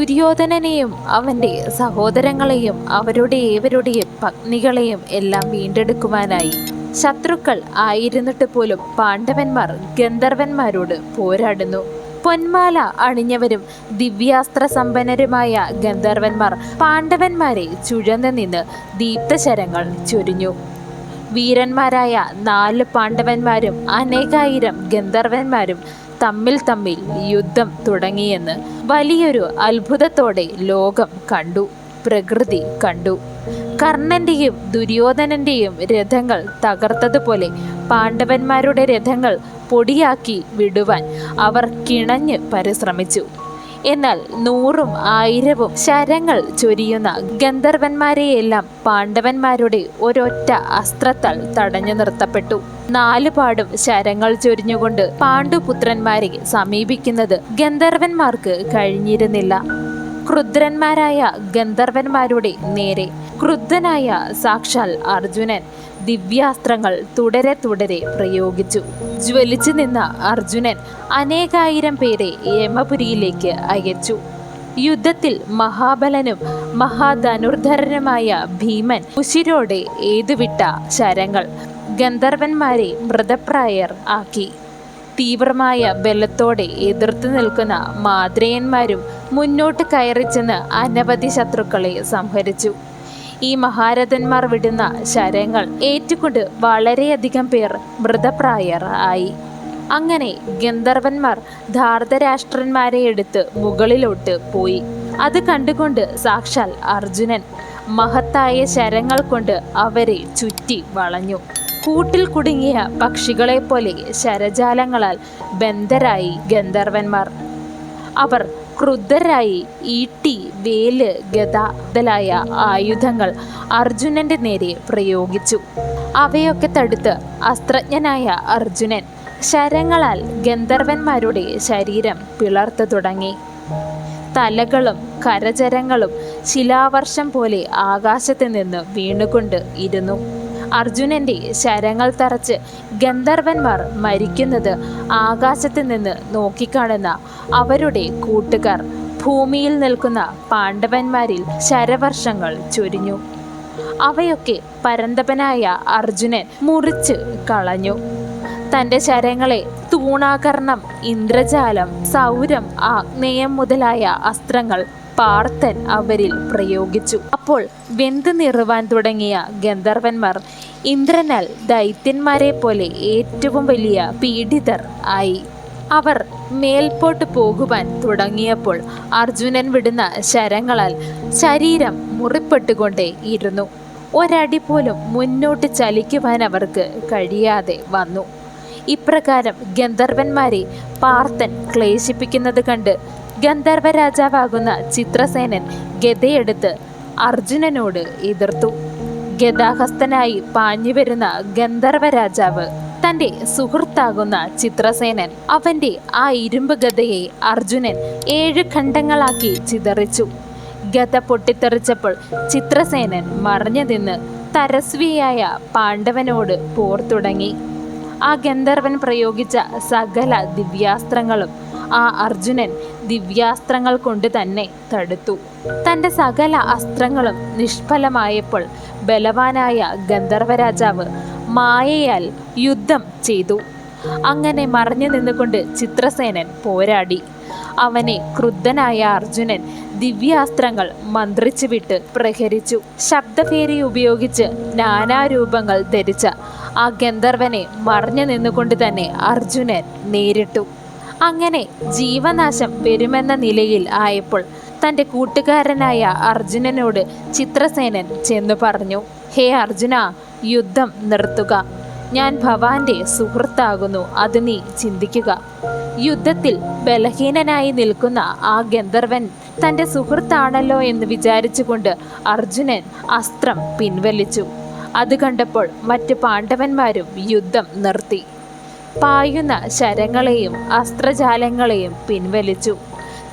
ദുര്യോധനനെയും അവന്റെ സഹോദരങ്ങളെയും അവരുടെ ഏവരുടെയും പത്നികളെയും എല്ലാം വീണ്ടെടുക്കുവാനായി. ശത്രുക്കൾ ആയിരുന്നിട്ട് പോലും പാണ്ഡവന്മാർ ഗന്ധർവന്മാരോട് പോരാടുന്നു. പൊന്മാല അണിഞ്ഞവരും ദിവ്യാസ്ത്ര സമ്പന്നരുമായ ഗന്ധർവന്മാർ പാണ്ഡവന്മാരെ ചുഴന്നു നിന്ന് ദീപ്തശരങ്ങൾ ചൊരിഞ്ഞു. വീരന്മാരായ നാല് പാണ്ഡവന്മാരും അനേകായിരം ഗന്ധർവന്മാരും തമ്മിൽ തമ്മിൽ യുദ്ധം തുടങ്ങിയെന്ന് വലിയൊരു അത്ഭുതത്തോടെ ലോകം കണ്ടു പ്രകൃതി കണ്ടു. കർണന്റെയും ദുര്യോധനന്റെയും രഥങ്ങൾ തകർത്തതുപോലെ പാണ്ഡവന്മാരുടെ രഥങ്ങൾ പൊടിയാക്കി വിടുവാൻ അവർ കിണഞ്ഞ് പരിശ്രമിച്ചു. എന്നാൽ നൂറും ആയിരവും ശരങ്ങൾ ചൊരിയുന്ന ഗന്ധർവന്മാരെയെല്ലാം പാണ്ഡവന്മാരുടെ ഒരൊറ്റ അസ്ത്രത്താൽ തടഞ്ഞു നിർത്തപ്പെട്ടു. നാലുപാടും ശരങ്ങൾ ചൊരിഞ്ഞുകൊണ്ട് പാണ്ഡുപുത്രന്മാരെ സമീപിക്കുന്നത് ഗന്ധർവന്മാർക്ക് കഴിഞ്ഞിരുന്നില്ല. ക്രുദ്രന്മാരായ ഗന്ധർവന്മാരുടെ നേരെ ക്രുദ്ധനായ സാക്ഷാൽ അർജുനൻ ദിവ്യാസ്ത്രങ്ങൾ തുടരെ തുടരെ പ്രയോഗിച്ചു. ജ്വലിച്ചു നിന്ന അർജുനൻ അനേകായിരം പേരെ യമപുരിയിലേക്ക് അയച്ചു. യുദ്ധത്തിൽ മഹാബലനും മഹാധനുർധരനുമായ ഭീമൻ ഉശിരോടെ ഏതുവിട്ട ശരങ്ങൾ ഗന്ധർവന്മാരെ മൃതപ്രായർ ആക്കി. തീവ്രമായ ബലത്തോടെ എതിർത്തു നിൽക്കുന്ന മാദ്രയന്മാരും മുന്നോട്ട് കയറിച്ചെന്ന് അനവധി ശത്രുക്കളെ സംഹരിച്ചു. ഈ മഹാരഥന്മാർ വിടുന്ന ശരങ്ങൾ ഏറ്റുകൊണ്ട് വളരെയധികം പേർ മൃതപ്രായർ ആയി അങ്ങനെ ഗന്ധർവന്മാർ ധാർതരാഷ്ട്രന്മാരെ എടുത്ത് മുകളിലോട്ട് പോയി. അത് കണ്ടുകൊണ്ട് സാക്ഷാൽ അർജുനൻ മഹത്തായ ശരങ്ങൾ കൊണ്ട് അവരെ ചുറ്റി വളഞ്ഞു. കൂട്ടിൽ കുടുങ്ങിയ പക്ഷികളെ പോലെ ശരജാലങ്ങളാൽ ബന്ധരായി ഗന്ധർവന്മാർ. അവർ ക്രുദ്ധരായി ഈട്ടി വേൽ ഗത മുതലായ ആയുധങ്ങൾ അർജുനന്റെ നേരെ പ്രയോഗിച്ചു. അവയൊക്കെ തടുത്ത് അസ്ത്രജ്ഞനായ അർജുനൻ ശരങ്ങളാൽ ഗന്ധർവന്മാരുടെ ശരീരം പിളർത്തു തുടങ്ങി. തലകളും കരചരങ്ങളും ശിലാവർഷം പോലെ ആകാശത്ത് നിന്ന് വീണുകൊണ്ട് ഇരുന്നു. അർജുനന്റെ ശരങ്ങൾ തറച്ച് ഗന്ധർവന്മാർ മരിക്കുന്നത് ആകാശത്ത് നിന്ന് നോക്കിക്കാണുന്ന അവരുടെ കൂട്ടുകാർ. ഭൂമിയിൽ നിൽക്കുന്ന പാണ്ഡവന്മാരിൽ ശരവർഷങ്ങൾ ചൊരിഞ്ഞു. അവയൊക്കെ പരന്തപനായ അർജുനൻ മുറിച്ച് കളഞ്ഞു. തന്റെ ശരങ്ങളെ തൂണാകർണം ഇന്ദ്രജാലം സൗരം ആഗ്നേയം മുതലായ അസ്ത്രങ്ങൾ പാർത്തൻ അവരിൽ പ്രയോഗിച്ചു. അപ്പോൾ വെന്ത് നിറുവാൻ തുടങ്ങിയ ഗന്ധർവന്മാർ ഇന്ദ്രനാൽ ദൈത്യന്മാരെ പോലെ ഏറ്റവും വലിയ പീഡിതർ ആയി. അവർ മേൽപോട്ട് പോകുവാൻ തുടങ്ങിയപ്പോൾ അർജുനൻ വിടുന്ന ശരങ്ങളാൽ ശരീരം മുറിപ്പെട്ടുകൊണ്ടേ ഇരുന്നു. ഒരടി പോലും മുന്നോട്ട് ചലിക്കുവാൻ അവർക്ക് കഴിയാതെ വന്നു. ഇപ്രകാരം ഗന്ധർവന്മാരെ പാർത്തൻ ക്ലേശിപ്പിക്കുന്നത് കണ്ട് ഗന്ധർവ രാജാവാകുന്ന ചിത്രസേനൻ ഗതയെടുത്ത് അർജുനനോട് എതിർത്തു. ഗതാഹസ്തനായി പാഞ്ഞുവരുന്ന ഗന്ധർവ രാജാവ് തന്റെ സുഹൃത്താകുന്ന ചിത്രസേനൻ അവന്റെ ആ ഇരുമ്പ് ഗതയെ അർജുനൻ ഏഴ് ഖണ്ഡങ്ങളാക്കി ചിതറിച്ചു. ഗത പൊട്ടിത്തെറിച്ചപ്പോൾ ചിത്രസേനൻ മറിഞ്ഞതിന്ന് തരസ്വിയായ പാണ്ഡവനോട് പോർ തുടങ്ങി ആ ഗന്ധർവൻ പ്രയോഗിച്ച സകല ദിവ്യാസ്ത്രങ്ങളും ആ അർജുനൻ ദിവ്യാസ്ത്രങ്ങൾ കൊണ്ട് തന്നെ തടുത്തു. തന്റെ സകല അസ്ത്രങ്ങളും നിഷ്ഫലമായപ്പോൾ ബലവാനായ ഗന്ധർവരാജാവ് മായയാൽ യുദ്ധം ചെയ്തു. അങ്ങനെ മറഞ്ഞു നിന്നുകൊണ്ട് ചിത്രസേനൻ പോരാടി. അവനെ ക്രുദ്ധനായ അർജുനൻ ദിവ്യാസ്ത്രങ്ങൾ മന്ത്രിച്ചു വിട്ട് പ്രഹരിച്ചു. ശബ്ദഭേരി ഉപയോഗിച്ച് നാനാരൂപങ്ങൾ ധരിച്ച ആ ഗന്ധർവനെ മറഞ്ഞു നിന്നുകൊണ്ട് തന്നെ അർജുനൻ നേരിട്ടു. അങ്ങനെ ജീവനാശം വരുമെന്ന നിലയിൽ ആയപ്പോൾ തന്റെ കൂട്ടുകാരനായ അർജുനനോട് ചിത്രസേനൻ ചെന്നു പറഞ്ഞു ഹേ അർജുന യുദ്ധം നിർത്തുക. ഞാൻ ഭവാന്റെ സുഹൃത്താകുന്നു അത് നീ ചിന്തിക്കുക. യുദ്ധത്തിൽ ബലഹീനനായി നിൽക്കുന്ന ആ ഗന്ധർവൻ തന്റെ സുഹൃത്താണല്ലോ എന്ന് വിചാരിച്ചുകൊണ്ട് അർജുനൻ അസ്ത്രം പിൻവലിച്ചു. അത് കണ്ടപ്പോൾ മറ്റ് പാണ്ഡവന്മാരും യുദ്ധം നിർത്തി. പായുന്ന ശരങ്ങളെയും അസ്ത്രജാലങ്ങളെയും പിൻവലിച്ചു.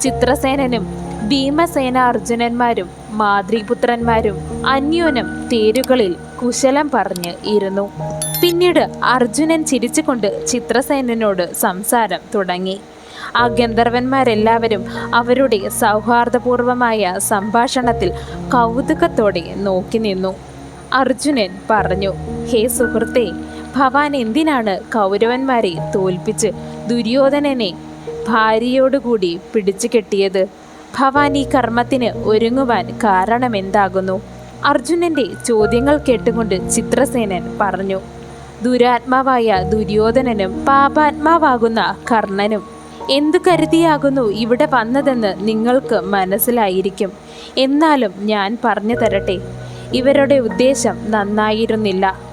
ചിത്രസേനനും ഭീമസേന അർജുനന്മാരും മാതൃപുത്രന്മാരും അന്യോനം തേരുകളിൽ കുശലം പറഞ്ഞ് ഇരുന്നു. പിന്നീട് അർജുനൻ ചിരിച്ചുകൊണ്ട് ചിത്രസേനനോട് സംസാരം തുടങ്ങി. ആ ഗന്ധർവന്മാരെല്ലാവരും അവരുടെ സൗഹാർദ്ദപൂർവമായ സംഭാഷണത്തിൽ കൗതുകത്തോടെ നോക്കി നിന്നു അർജുനൻ പറഞ്ഞു ഹേ സുഹൃത്തെ ഭവാൻ എന്തിനാണ് കൗരവന്മാരെ തോൽപ്പിച്ച് ദുര്യോധനനെ ഭാര്യയോടുകൂടി പിടിച്ചു കെട്ടിയത്? ഭവാൻ ഈ കർമ്മത്തിന് ഒരുങ്ങുവാൻ കാരണമെന്താകുന്നു? അർജുനന്റെ ചോദ്യങ്ങൾ കേട്ടുകൊണ്ട് ചിത്രസേനൻ പറഞ്ഞു ദുരാത്മാവായ ദുര്യോധനനും പാപാത്മാവാകുന്ന കർണനും എന്തു കരുതിയാകുന്നു ഇവിടെ വന്നതെന്ന് നിങ്ങൾക്ക് മനസ്സിലായിരിക്കും. എന്നാലും ഞാൻ പറഞ്ഞു തരട്ടെ. ഇവരുടെ ഉദ്ദേശം നന്നായിരുന്നില്ല.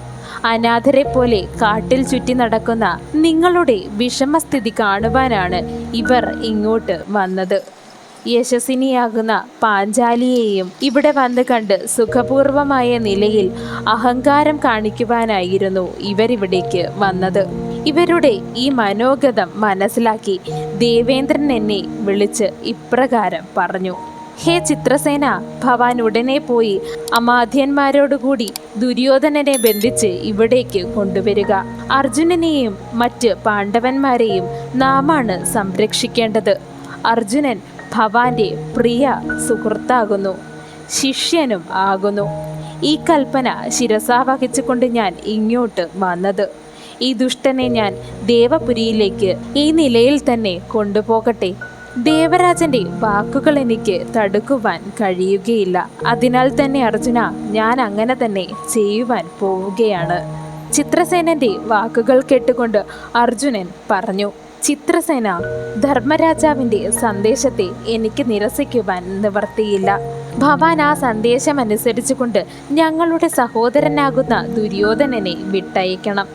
അനാഥരെ പോലെ കാട്ടിൽ ചുറ്റി നടക്കുന്ന നിങ്ങളുടെ വിഷമസ്ഥിതി കാണുവാനാണ് ഇവർ ഇങ്ങോട്ട് വന്നത്. യശസ്വിനിയാകുന്ന പാഞ്ചാലിയെയും ഇവിടെ വന്ന് കണ്ട് സുഖപൂർവമായ നിലയിൽ അഹങ്കാരം കാണിക്കുവാനായിരുന്നു ഇവരിവിടേക്ക് വന്നത്. ഇവരുടെ ഈ മനോഗതം മനസ്സിലാക്കി ദേവേന്ദ്രൻ എന്നെ വിളിച്ച് ഇപ്രകാരം പറഞ്ഞു. ഹേ ചിത്രസേന ഭവാൻ ഉടനെ പോയി അമാധ്യന്മാരോടുകൂടി ദുര്യോധനനെ ബന്ധിച്ച് ഇവിടേക്ക് കൊണ്ടുവരിക. അർജുനനെയും മറ്റ് പാണ്ഡവന്മാരെയും നാമാണ് സംരക്ഷിക്കേണ്ടത്. അർജുനൻ ഭവാന്റെ പ്രിയ സുഹൃത്താകുന്നു. ശിഷ്യനും ആകുന്നു. ഈ കൽപ്പന ശിരസാവഹിച്ചുകൊണ്ട് ഞാൻ ഇങ്ങോട്ട് വന്നത്. ഈ ദുഷ്ടനെ ഞാൻ ദേവപുരിയിലേക്ക് ഈ നിലയിൽ തന്നെ കൊണ്ടുപോകട്ടെ. ദേവരാജന്റെ വാക്കുകൾ എനിക്ക് തടുക്കുവാൻ കഴിയുകയില്ല. അതിനാൽ തന്നെ അർജുന ഞാൻ അങ്ങനെ തന്നെ ചെയ്യുവാൻ പോവുകയാണ്. ചിത്രസേനന്റെ വാക്കുകൾ കേട്ടുകൊണ്ട് അർജുനൻ പറഞ്ഞു ചിത്രസേന ധർമ്മരാജാവിന്റെ സന്ദേശത്തെ എനിക്ക് നിരസിക്കുവാൻ നിവർത്തിയില്ല. ഭവാൻ ആ സന്ദേശം അനുസരിച്ചുകൊണ്ട് ഞങ്ങളുടെ സഹോദരനാകുന്ന ദുര്യോധനനെ വിട്ടയക്കണം.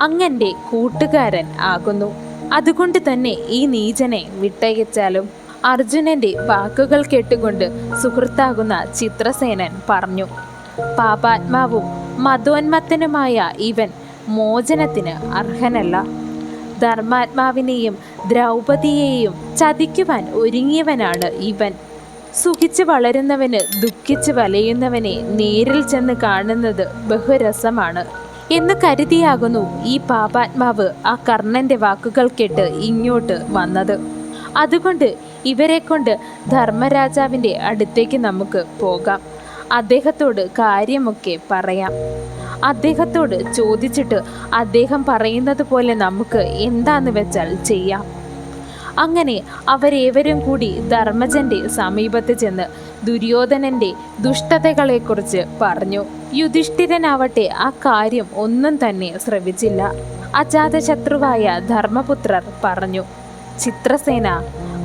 അങ്ങന്റെ കൂട്ടുകാരൻ ആകുന്നു. അതുകൊണ്ട് തന്നെ ഈ നീചനെ വിട്ടയച്ചാലും അർജുനന്റെ വാക്കുകൾ കേട്ടുകൊണ്ട് സുഹൃത്താകുന്ന ചിത്രസേനൻ പറഞ്ഞു പാപാത്മാവും മതോന്മത്തനുമായ ഇവൻ മോചനത്തിന് അർഹനല്ല. ധർമാത്മാവിനെയും ദ്രൗപതിയെയും ചതിക്കുവാൻ ഒരുങ്ങിയവനാണ് ഇവൻ. സുഖിച്ച് വളരുന്നവന് ദുഃഖിച്ച് വലയുന്നവനെ നേരിൽ ചെന്ന് കാണുന്നത് ബഹുരസമാണ്. എന്ന് കരുതിയാകുന്നു ഈ പാപാത്മാവ് ആ കർണന്റെ വാക്കുകൾ കേട്ട് ഇങ്ങോട്ട് വന്നത്. അതുകൊണ്ട് ഇവരെ കൊണ്ട് ധർമ്മരാജാവിന്റെ അടുത്തേക്ക് നമുക്ക് പോകാം. അദ്ദേഹത്തോട് കാര്യമൊക്കെ പറയാം. അദ്ദേഹത്തോട് ചോദിച്ചിട്ട് അദ്ദേഹം പറയുന്നത് പോലെ നമുക്ക് എന്താന്ന് വെച്ചാൽ ചെയ്യാം. അങ്ങനെ അവരേവരും കൂടി ധർമ്മജന്റെ സമീപത്ത് ചെന്ന് ദുര്യോധനന്റെ ദുഷ്ടതകളെക്കുറിച്ച് പറഞ്ഞു. യുധിഷ്ഠിരനാവട്ടെ ആ കാര്യം ഒന്നും തന്നെ ശ്രവിച്ചില്ല. അജാതശത്രുവായ ധർമ്മപുത്രർ പറഞ്ഞു ചിത്രസേന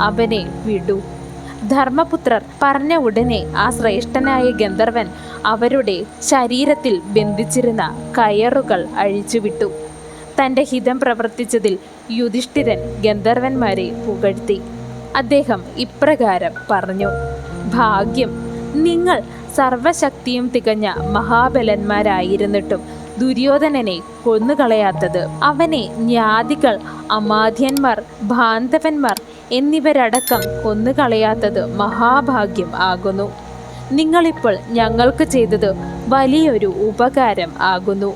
അവനെ വിടൂ ധർമ്മപുത്രർ പറഞ്ഞ ഉടനെ ആ ശ്രേഷ്ഠനായ ഗന്ധർവൻ അവരുടെ ശരീരത്തിൽ ബന്ധിച്ചിരുന്ന കയറുകൾ അഴിച്ചുവിട്ടു. തന്റെ ഹിതം പ്രവർത്തിച്ചതിൽ യുധിഷ്ഠിരൻ ഗന്ധർവന്മാരെ പുകഴ്ത്തി. അദ്ദേഹം ഇപ്രകാരം പറഞ്ഞു ഭാഗ്യം. നിങ്ങൾ സർവശക്തിയും തികഞ്ഞ മഹാബലന്മാരായിരുന്നിട്ടും ദുര്യോധനനെ കൊന്നുകളയാത്തത്. അവനെ ജ്ഞാതികൾ അമാധ്യന്മാർ ബാന്ധവന്മാർ എന്നിവരടക്കം കൊന്നുകളയാത്തത് മഹാഭാഗ്യം ആകുന്നു. നിങ്ങളിപ്പോൾ ഞങ്ങൾക്ക് ചെയ്തത് വലിയൊരു ഉപകാരം ആകുന്നു.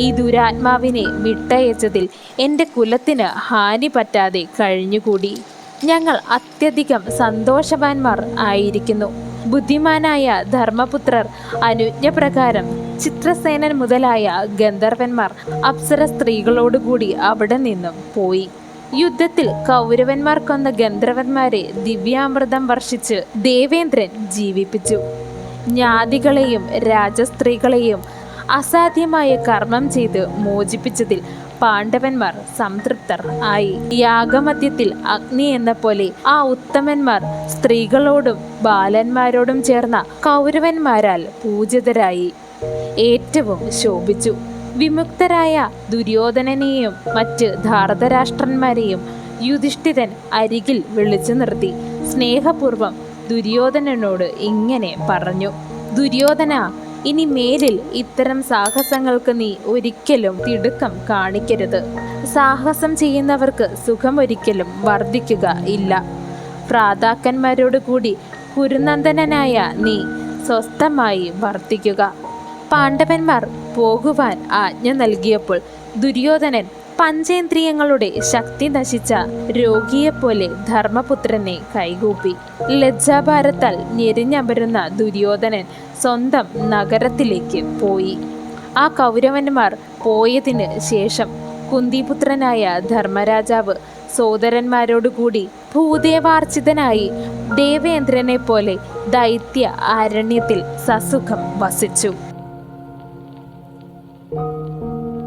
ഈ ദുരാത്മാവിനെ വിട്ടയച്ചതിൽ എന്റെ കുലത്തിന് ഹാനി പറ്റാതെ കഴിഞ്ഞുകൂടി. ഞങ്ങൾ അത്യധികം സന്തോഷവാന്മാർ ആയിരിക്കുന്നു. ബുദ്ധിമാനായ ധർമ്മപുത്രർ അനുജ്ഞപ്രകാരം ചിത്രസേനൻ മുതലായ ഗന്ധർവന്മാർ അപ്സര സ്ത്രീകളോടുകൂടി അവിടെ നിന്നും പോയി. യുദ്ധത്തിൽ കൗരവന്മാർ കൊന്ന ഗന്ധർവന്മാരെ ദിവ്യാമൃതം വർഷിച്ച് ദേവേന്ദ്രൻ ജീവിപ്പിച്ചു. ജ്ഞാതികളെയും രാജസ്ത്രീകളെയും അസാധ്യമായ കർമ്മം ചെയ്ത് മോചിപ്പിച്ചതിൽ പാണ്ഡവന്മാർ സംതൃപ്തർ ആയി. യാഗമധ്യത്തിൽ അഗ്നി എന്ന പോലെ ആ ഉത്തമന്മാർ സ്ത്രീകളോടും ബാലന്മാരോടും ചേർന്ന കൗരവന്മാരാൽ പൂജിതരായി. ഏറ്റവും ശോഭിച്ചു. വിമുക്തരായ ദുര്യോധനനെയും മറ്റ് ധാർതരാഷ്ട്രന്മാരെയും യുധിഷ്ഠിരൻ അരികിൽ വിളിച്ചു നിർത്തി. സ്നേഹപൂർവം ദുര്യോധനനോട് ഇങ്ങനെ പറഞ്ഞു. ദുര്യോധന ഇനി മേലിൽ ഇത്തരം സാഹസങ്ങൾക്ക് നീ ഒരിക്കലും തിടുക്കം കാണിക്കരുത്. സാഹസം ചെയ്യുന്നവർക്ക് സുഖം ഒരിക്കലും വർദ്ധിക്കുക ഇല്ല. പ്രാതാക്കന്മാരോട് കൂടി കുരുനന്ദനായ നീ സ്വസ്ഥമായി വർദ്ധിക്കുക പാണ്ഡവന്മാർ പോകുവാൻ ആജ്ഞ നൽകിയപ്പോൾ ദുര്യോധനൻ പഞ്ചേന്ദ്രിയങ്ങളുടെ ശക്തി നശിച്ച രോഗിയെപ്പോലെ ധർമ്മപുത്രനെ കൈകൂപ്പി. ലജ്ജാഭാരത്താൽ ഞെരിഞ്ഞമരുന്ന ദുര്യോധനൻ സ്വന്തം നഗരത്തിലേക്ക് പോയി. ആ കൗരവന്മാർ പോയതിന് ശേഷം കുന്തിപുത്രനായ ധർമ്മരാജാവ് സോദരന്മാരോടുകൂടി ഭൂദേവാർച്ചിതനായി ദേവേന്ദ്രനെ പോലെ ദൈത്യ ആരണ്യത്തിൽ സസുഖം വസിച്ചു.